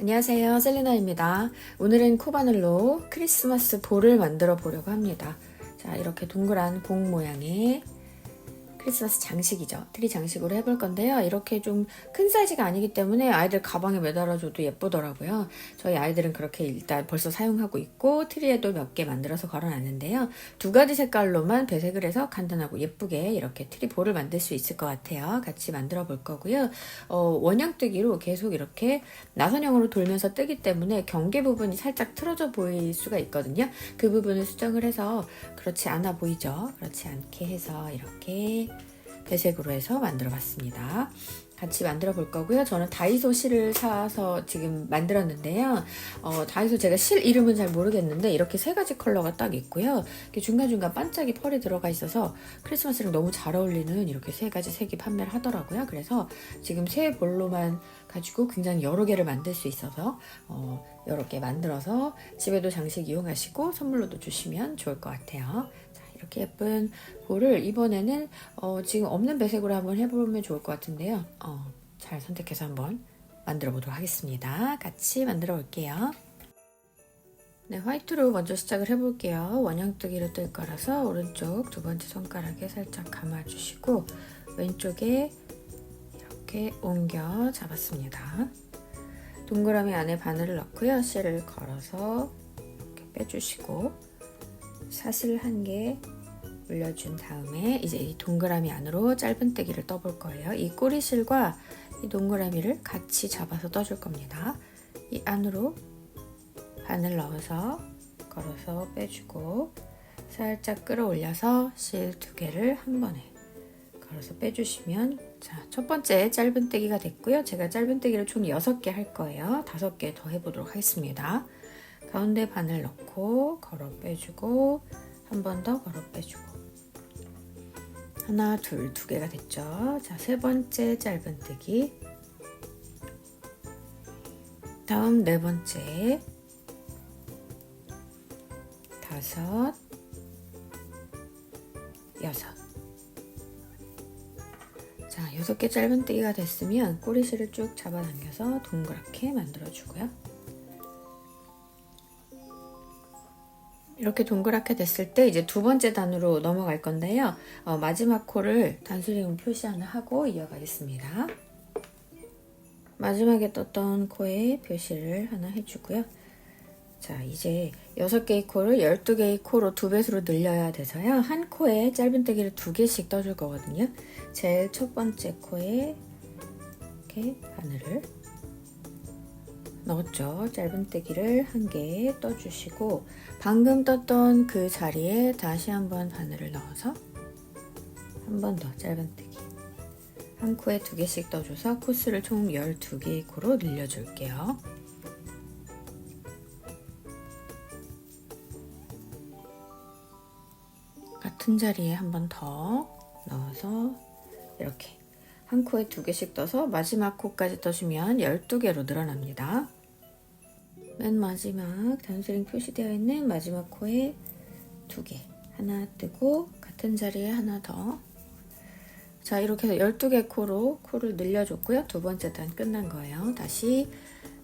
안녕하세요. 셀리나입니다. 오늘은 코바늘로 크리스마스 볼을 만들어 보려고 합니다. 자 이렇게 동그란 공 모양의 크리스마스 장식이죠. 트리 장식으로 해볼 건데요. 이렇게 좀 큰 사이즈가 아니기 때문에 아이들 가방에 매달아줘도 예쁘더라고요. 저희 아이들은 그렇게 일단 벌써 사용하고 있고 트리에도 몇 개 만들어서 걸어놨는데요. 두 가지 색깔로만 배색을 해서 간단하고 예쁘게 이렇게 트리 볼을 만들 수 있을 것 같아요. 같이 만들어 볼 거고요. 어, 원형 뜨기로 계속 이렇게 나선형으로 돌면서 뜨기 때문에 경계 부분이 살짝 틀어져 보일 수가 있거든요. 그 부분을 수정을 해서 그렇지 않아 보이죠? 그렇지 않게 해서 이렇게 배색으로 해서 만들어 봤습니다. 같이 만들어 볼 거고요. 저는 다이소 실을 사서 지금 만들었는데요. 어, 다이소 제가 실 이름은 잘 모르겠는데 이렇게 세 가지 컬러가 딱 있고요. 이렇게 중간중간 반짝이 펄이 들어가 있어서 크리스마스랑 너무 잘 어울리는 이렇게 세 가지 색이 판매를 하더라고요. 그래서 지금 세 볼로만 가지고 굉장히 여러 개를 만들 수 있어서 어, 여러 개 만들어서 집에도 장식 이용하시고 선물로도 주시면 좋을 것 같아요. 자, 이렇게 예쁜 볼을 이번에는 어, 지금 없는 배색으로 한번 해보면 좋을 것 같은데요. 어, 잘 선택해서 한번 만들어 보도록 하겠습니다. 같이 만들어 볼게요. 네, 화이트로 먼저 시작을 해볼게요. 원형뜨기로 뜰 거라서 오른쪽 두 번째 손가락에 살짝 감아주시고 왼쪽에 이렇게 옮겨 잡았습니다. 동그라미 안에 바늘을 넣고요. 실을 걸어서 이렇게 빼주시고 사슬 한개 올려준 다음에 이제 이 동그라미 안으로 짧은뜨기를 떠볼 거예요. 이 꼬리실과 이 동그라미를 같이 잡아서 떠줄 겁니다. 이 안으로 바늘 넣어서 걸어서 빼주고 살짝 끌어올려서 실 두 개를 한 번에 걸어서 빼주시면 자, 첫 번째 짧은뜨기가 됐고요. 제가 짧은뜨기를 총 6개 할 거예요. 5개 더 해보도록 하겠습니다. 가운데 바늘 넣고 걸어 빼주고 한 번 더 걸어 빼주고 하나, 둘, 두 개가 됐죠. 자, 세 번째 짧은뜨기 다음 네 번째 다섯 여섯 자, 여섯 개 짧은뜨기가 됐으면 꼬리실을 쭉 잡아당겨서 동그랗게 만들어주고요. 이렇게 동그랗게 됐을 때 이제 두 번째 단으로 넘어갈 건데요. 어, 마지막 코를 단수링 표시 하나 하고 이어가겠습니다. 마지막에 떴던 코에 표시를 하나 해주고요. 자, 이제 6개의 코를 12개의 코로 두 배수로 늘려야 돼서요. 한 코에 짧은뜨기를 두 개씩 떠줄 거거든요. 제일 첫 번째 코에 이렇게 바늘을 넣었죠. 짧은뜨기를 한 개 떠주시고 방금 떴던 그 자리에 다시 한번 바늘을 넣어서 한 번 더 짧은뜨기 한 코에 두 개씩 떠줘서 코스를 총 12개의 코로 늘려줄게요. 같은 자리에 한 번 더 넣어서 이렇게 한 코에 두 개씩 떠서 마지막 코까지 떠주면 12개로 늘어납니다. 맨 마지막 단수링 표시되어 있는 마지막 코에 두 개 하나 뜨고 같은 자리에 하나 더 자, 이렇게 해서 12개 코로 코를 늘려줬고요. 두 번째 단 끝난 거예요. 다시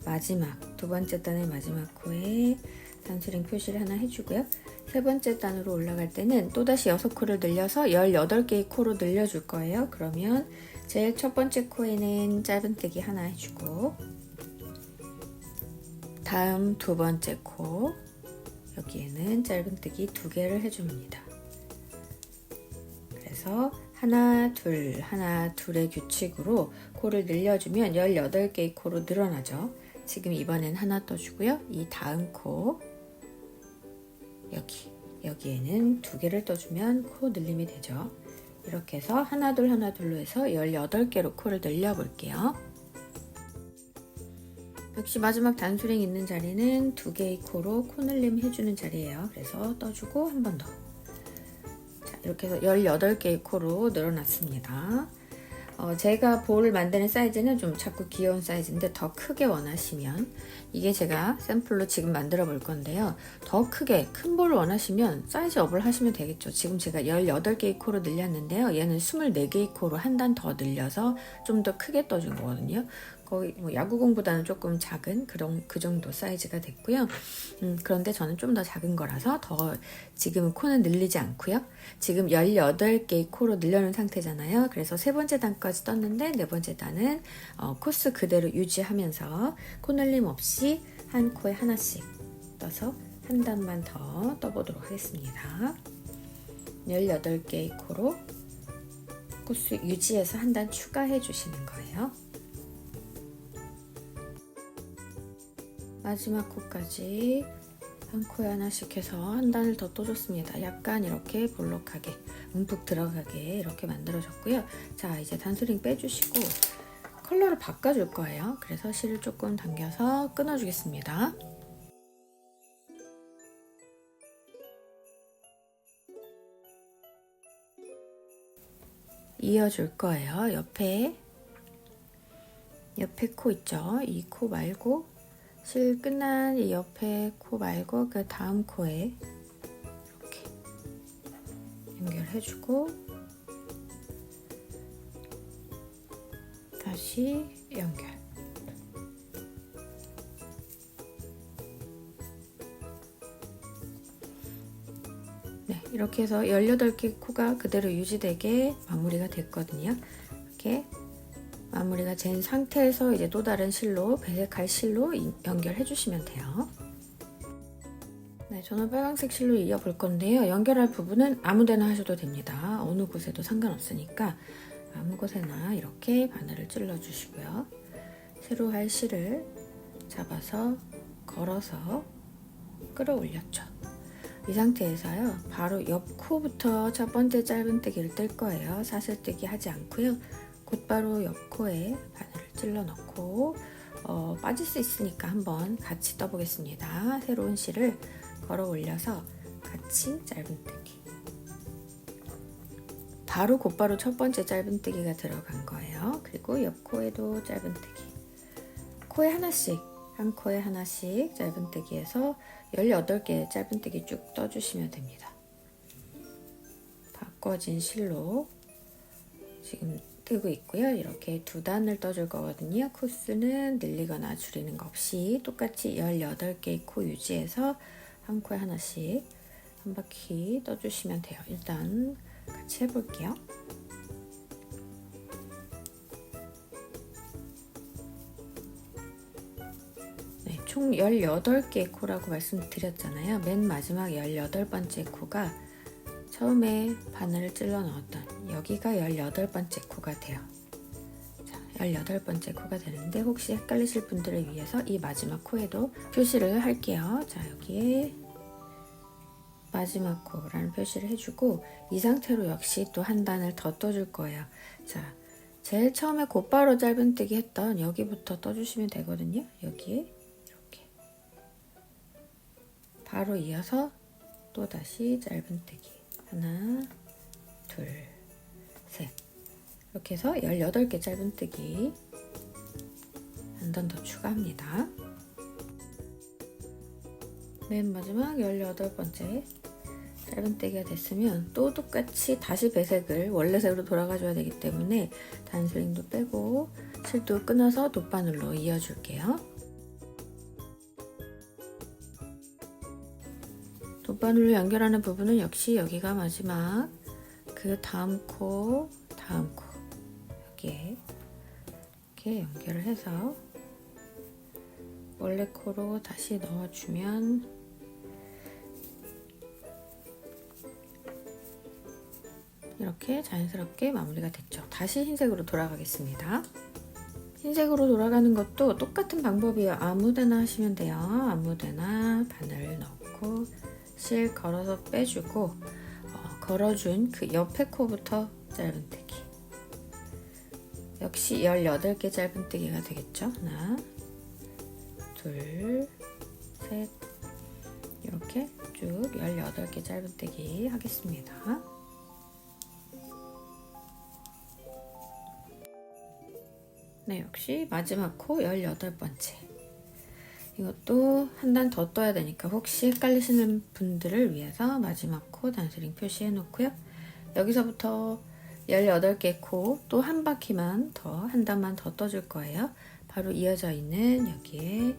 마지막, 두 번째 단의 마지막 코에 단수링 표시를 하나 해주고요. 세 번째 단으로 올라갈 때는 또다시 6코를 늘려서 18개의 코로 늘려줄 거예요. 그러면 제일 첫 번째 코에는 짧은뜨기 하나 해주고 다음 두 번째 코 여기에는 짧은뜨기 두 개를 해줍니다. 그래서 하나, 둘, 하나, 둘의 규칙으로 코를 늘려주면 18개의 코로 늘어나죠. 지금 이번엔 하나 떠주고요. 이 다음 코 여기 여기에는 두 개를 떠주면 코 늘림이 되죠. 이렇게 해서 하나 둘 하나 둘로 해서 18개로 코를 늘려 볼게요. 역시 마지막 단수링 있는 자리는 두 개의 코로 코 늘림 해주는 자리예요. 그래서 떠주고 한 번 더. 자, 이렇게 해서 18개의 코로 늘어났습니다. 어, 제가 볼을 만드는 사이즈는 좀 자꾸 귀여운 사이즈인데 더 크게 원하시면 이게 제가 샘플로 지금 만들어 볼 건데요. 더 크게 큰 볼을 원하시면 사이즈 업을 하시면 되겠죠. 지금 제가 18개의 코로 늘렸는데요. 얘는 24개의 코로 한 단 더 늘려서 좀 더 크게 떠준 거거든요. 거의 뭐 야구공보다는 조금 작은 그런 그 정도 사이즈가 됐고요. 음, 그런데 저는 좀 더 작은 거라서 더 지금은 코는 늘리지 않고요. 지금 18개의 코로 늘려놓은 상태잖아요. 그래서 세 번째 단까지 떴는데 네 번째 단은 어, 코스 그대로 유지하면서 코 늘림 없이 한 코에 하나씩 떠서 한 단만 더 떠보도록 하겠습니다. 18개의 코로 코스 유지해서 한 단 추가해 주시는 거예요. 마지막 코까지 한 코에 하나씩 해서 한 단을 더 떠줬습니다. 약간 이렇게 볼록하게 움푹 들어가게 이렇게 만들어졌고요. 자 이제 단스링 빼주시고 컬러를 바꿔줄 거예요. 그래서 실을 조금 당겨서 끊어주겠습니다. 이어줄 거예요. 옆에 옆에 코 있죠? 이 코 말고 실 끝난 이 옆에 코 말고 그 다음 코에 이렇게 연결해주고 다시 연결. 네, 이렇게 해서 18개 코가 그대로 유지되게 마무리가 됐거든요. 이렇게 마무리가 된 상태에서 이제 또 다른 실로 배색할 실로 이- 연결해 주시면 돼요. 네, 저는 빨간색 실로 이어볼 건데요. 연결할 부분은 아무데나 하셔도 됩니다. 어느 곳에도 상관없으니까 아무 곳에나 이렇게 바늘을 찔러 주시고요. 새로 할 실을 잡아서 걸어서 끌어올렸죠. 이 상태에서요, 바로 옆 코부터 첫 번째 짧은 뜨기를 뜰 거예요. 사슬뜨기 하지 않고요. 곧바로 옆 코에 바늘을 찔러 넣고 어, 빠질 수 있으니까 한번 같이 떠보겠습니다. 새로운 실을 걸어 올려서 같이 짧은뜨기. 바로 곧바로 첫 번째 짧은뜨기가 들어간 거예요. 그리고 옆 코에도 짧은뜨기. 코에 하나씩, 한 코에 하나씩 짧은뜨기해서 18개 짧은뜨기 쭉 떠주시면 됩니다. 바꿔진 실로 지금 뜨고 있고요. 이렇게 두 단을 떠줄 거거든요. 코스는 늘리거나 줄이는 거 없이 똑같이 18개의 코 유지해서 한 코에 하나씩 한 바퀴 떠주시면 돼요. 일단 같이 해볼게요. 네, 총 18개의 코라고 말씀드렸잖아요. 맨 마지막 18번째 코가 처음에 바늘을 찔러 넣었던 여기가 18번째 코가 돼요. 자, 18번째 코가 되는데 혹시 헷갈리실 분들을 위해서 이 마지막 코에도 표시를 할게요. 자, 여기에 마지막 코라는 표시를 해주고 이 상태로 역시 또 한 단을 더 떠줄 거예요. 자, 제일 처음에 곧바로 짧은뜨기 했던 여기부터 떠주시면 되거든요. 여기에 이렇게 바로 이어서 또 다시 짧은뜨기 하나, 둘, 셋 이렇게 해서 18개 짧은뜨기 한 단 더 추가합니다. 맨 마지막 18번째 짧은뜨기가 됐으면 또 똑같이 다시 배색을 원래 색으로 돌아가줘야 되기 때문에 단스링도 빼고 실도 끊어서 돗바늘로 이어줄게요. 돗바늘로 연결하는 부분은 역시 여기가 마지막 그 다음 코, 다음 코 여기에 이렇게 연결을 해서 원래 코로 다시 넣어주면 이렇게 자연스럽게 마무리가 됐죠. 다시 흰색으로 돌아가겠습니다. 흰색으로 돌아가는 것도 똑같은 방법이에요. 아무데나 하시면 돼요. 아무데나 바늘 넣고 실 걸어서 빼주고 어, 걸어준 그 옆에 코부터 짧은뜨기. 역시 18개 짧은뜨기가 되겠죠. 하나, 둘, 셋, 이렇게 쭉 18개 짧은뜨기 하겠습니다. 네, 역시 마지막 코 18번째. 이것도 한 단 더 떠야 되니까 혹시 헷갈리시는 분들을 위해서 마지막 코 단스링 표시해 놓고요. 여기서부터 18개 코 또 한 바퀴만 더, 한 단만 더 떠줄 거예요. 바로 이어져 있는 여기에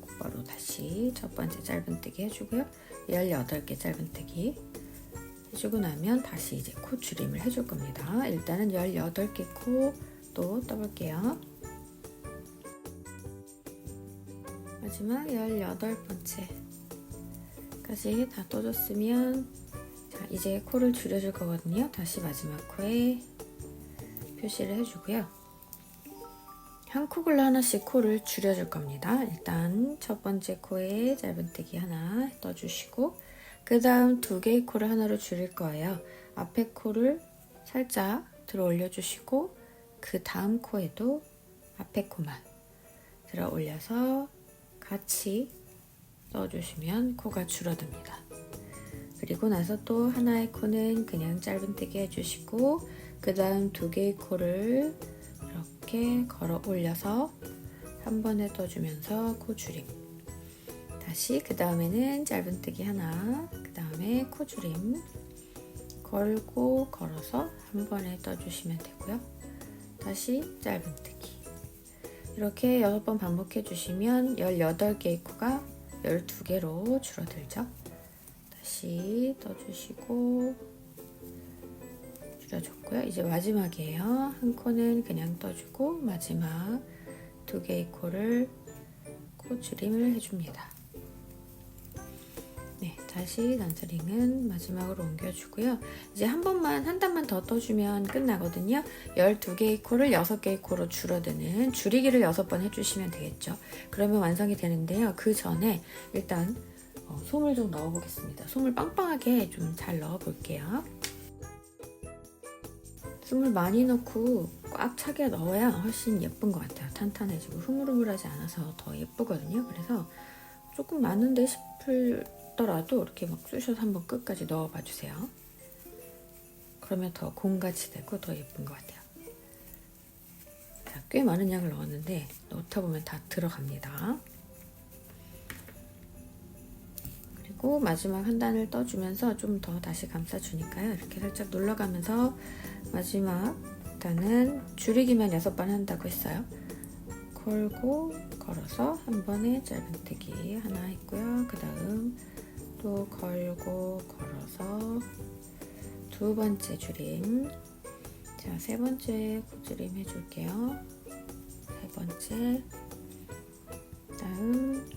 곧바로 다시 첫 번째 짧은뜨기 해주고요. 18개 짧은뜨기 해주고 나면 다시 이제 코 줄임을 해줄 겁니다. 일단은 18개 코 또 떠볼게요. 마지막 18번째까지 다 떠줬으면 자 이제 코를 줄여줄 거거든요. 다시 마지막 코에 표시를 해주고요. 한 코글로 하나씩 코를 줄여줄 겁니다. 일단 첫 번째 코에 짧은뜨기 하나 떠주시고 그 다음 두 개의 코를 하나로 줄일 거예요. 앞에 코를 살짝 들어 올려주시고 그 다음 코에도 앞에 코만 들어 올려서 같이 넣어주시면 코가 줄어듭니다. 그리고 나서 또 하나의 코는 그냥 짧은뜨기 해주시고 그 다음 두 개의 코를 이렇게 걸어 올려서 한 번에 떠주면서 코 줄임. 다시 그 다음에는 짧은뜨기 하나 그 다음에 코 줄임 걸고 걸어서 한 번에 떠주시면 되고요. 다시 짧은뜨기 이렇게 6번 반복해 주시면 18개의 코가 12개로 줄어들죠 다시 떠주시고 줄여줬고요. 이제 마지막이에요. 한 코는 그냥 떠주고 마지막 두 개의 코를 코 줄임을 해줍니다. 네, 다시 난스링은 마지막으로 옮겨주고요. 이제 한 번만, 한 단만 더 떠주면 끝나거든요. 12개의 코를 6개의 코로 줄어드는 줄이기를 6번 해주시면 되겠죠. 그러면 완성이 되는데요. 그 전에 일단 어, 솜을 좀 넣어보겠습니다. 솜을 빵빵하게 좀 잘 넣어볼게요. 솜을 많이 넣고 꽉 차게 넣어야 훨씬 예쁜 것 같아요. 탄탄해지고 흐물흐물하지 않아서 더 예쁘거든요. 그래서 조금 많은데 싶 더라도 이렇게 막 쑤셔서 한번 끝까지 넣어봐 주세요. 그러면 더 공같이 되고 더 예쁜 것 같아요. 자, 꽤 많은 양을 넣었는데 넣다 보면 다 들어갑니다. 그리고 마지막 한 단을 떠주면서 좀 더 다시 감싸주니까요. 이렇게 살짝 눌러가면서 마지막 단은 줄이기만 6번 한다고 했어요. 걸고 걸어서 한 번에 짧은뜨기 하나 했고요. 그 다음 또 걸고 걸어서 두 번째 줄임. 자, 세 번째 고줄임 해줄게요. 세 번째. 다음.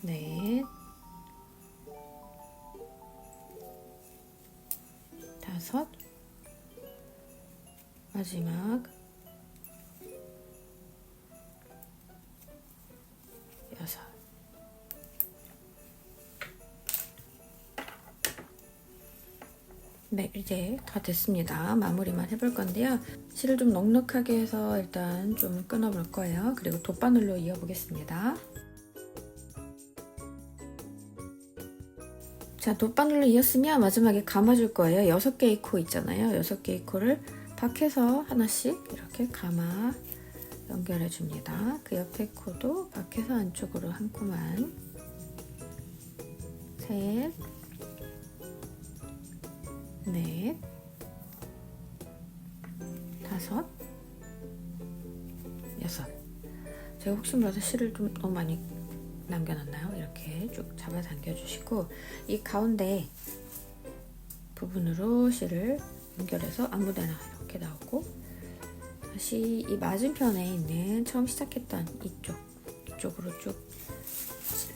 넷 다섯. 마지막 네 이제 다 됐습니다 마무리만 해볼 건데요 실을 좀 넉넉하게 해서 일단 좀 끊어 볼 거예요 그리고 돗바늘로 이어 보겠습니다 자, 돗바늘로 이었으면 마지막에 감아줄 거예요. 6개의 코 있잖아요. 6개의 코를 밖에서 하나씩 이렇게 감아 연결해 줍니다. 그 옆에 코도 밖에서 안쪽으로 한 코만 셋, 넷, 다섯, 여섯 제가 혹시 몰라서 실을 좀 너무 많이 남겨놨나요? 이렇게 쭉 잡아 당겨주시고 이 가운데 부분으로 실을 연결해서 아무데나 이렇게 나오고 다시 이 맞은편에 있는 처음 시작했던 이쪽 이쪽으로 쭉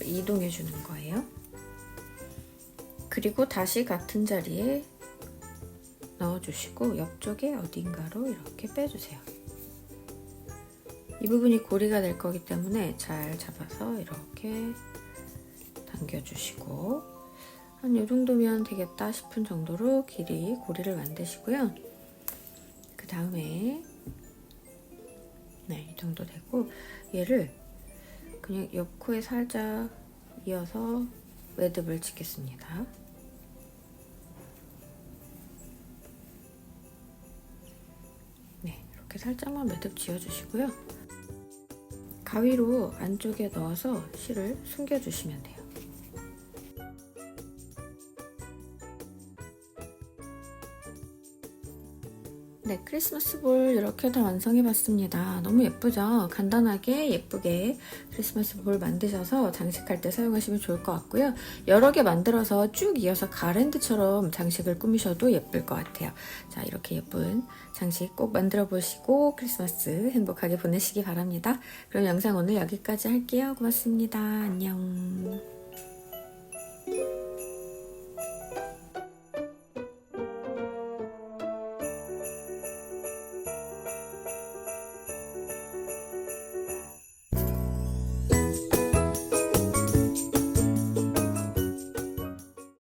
이동해 주는 거예요. 그리고 다시 같은 자리에 넣어주시고 옆쪽에 어딘가로 이렇게 빼주세요. 이 부분이 고리가 될 거기 때문에 잘 잡아서 이렇게 당겨주시고 한 이 정도면 되겠다 싶은 정도로 길이 고리를 만드시고요. 그 다음에 네, 이 정도 되고 얘를 그냥 옆코에 살짝 이어서 매듭을 짓겠습니다. 이렇게 살짝만 매듭 지어주시고요. 가위로 안쪽에 넣어서 실을 숨겨주시면 돼요. 네, 크리스마스 볼 이렇게 다 완성해 봤습니다. 너무 예쁘죠? 간단하게 예쁘게 크리스마스 볼 만드셔서 장식할 때 사용하시면 좋을 것 같고요. 여러 개 만들어서 쭉 이어서 가랜드처럼 장식을 꾸미셔도 예쁠 것 같아요. 자, 이렇게 예쁜 장식 꼭 만들어 보시고 크리스마스 행복하게 보내시기 바랍니다. 그럼 영상 오늘 여기까지 할게요. 고맙습니다. 안녕.